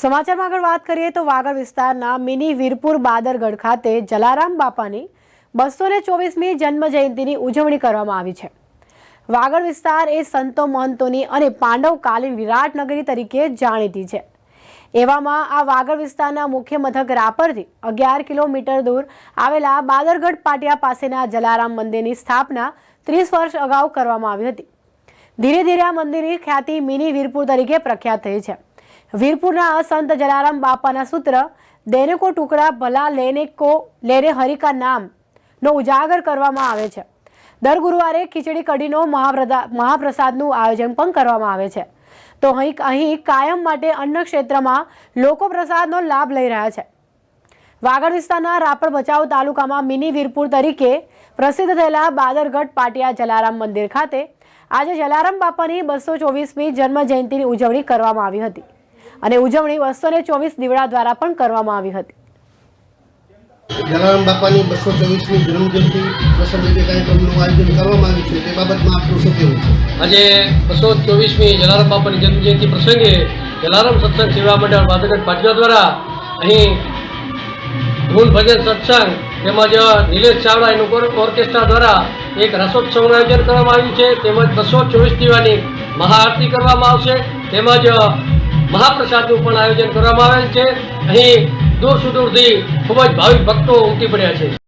સમાચારમાં આગળ વાત કરીએ તો વાગડ વિસ્તારના મિની વીરપુર બાદરગઢ ખાતે જલારામ બાપાની બસો ને ચોવીસમી જન્મ જયંતિની ઉજવણી કરવામાં આવી છે. વાગડ વિસ્તાર એ સંતો મહંતોની અને પાંડવકાલીન વિરાટનગરી તરીકે જાણીતી છે. એવામાં આ વાગડ વિસ્તારના મુખ્ય મથક રાપરથી અગિયાર કિલોમીટર દૂર આવેલા બાદરગઢ પાટિયા પાસેના જલારામ મંદિરની સ્થાપના ત્રીસ વર્ષ અગાઉ કરવામાં આવી હતી. ધીરે ધીરે આ મંદિરની ખ્યાતિ મિની વીરપુર તરીકે પ્રખ્યાત થઈ છે. વીરપુરના સંત જલારામ બાપાના સૂત્ર, દેને કો ટુકડા ભલા લેને કો લેને હરિકા નામ નો ઉજાગર કરવામાં આવે છે. દર ગુરુવારે ખીચડી કઢીનો મહાપ્રસાદનું આયોજન પણ કરવામાં આવે છે. તો અહીં અહીં કાયમ માટે અન્ન ક્ષેત્રમાં લોકો પ્રસાદનો લાભ લઈ રહ્યા છે. વાગડ વિસ્તારના રાપર ભચાઉ તાલુકામાં મિની વીરપુર તરીકે પ્રસિદ્ધ થયેલા બાદરગઢ પાટિયા જલારામ મંદિર ખાતે આજે જલારામ બાપાની બસો ચોવીસમી જન્મ જયંતિની ઉજવણી કરવામાં આવી હતી. અને ઉજવણી બસો ને ચોવીસ દીવડા દ્વારા પણ કરવામાં આવી હતી. જલારામ બાપાની બસો ચોવીસમી જન્મજયંતિ પ્રસંગે કાર્યક્રમનું આયોજન કરવામાં આવ્યું છે. તે બાબતમાં આપનું શું કહેવું છે? આજે બસો ચોવીસમી જલારામ બાપાની જન્મજયંતિ પ્રસંગે જલારામ સત્સંગ સેવા મંડળ વાદગઢ પાટિયા દ્વારા અહીં ધૂન ભજન સત્સંગ તેમજ નિલેશ ચાવડા એનું ઓર્કેસ્ટ્રા દ્વારા એક રસોત્સવનું આયોજન કરવામાં આવ્યું છે. તેમજ બસો ચોવીસ દીવાની મહાઆરતી કરવામાં આવશે. તેમજ મહાપ્રસાદનું પણ આયોજન કરવામાં આવેલ છે. અહીં દૂર સુદૂરથી ખૂબ જ ભાવિક ભક્તો ઉમટી પડ્યા છે.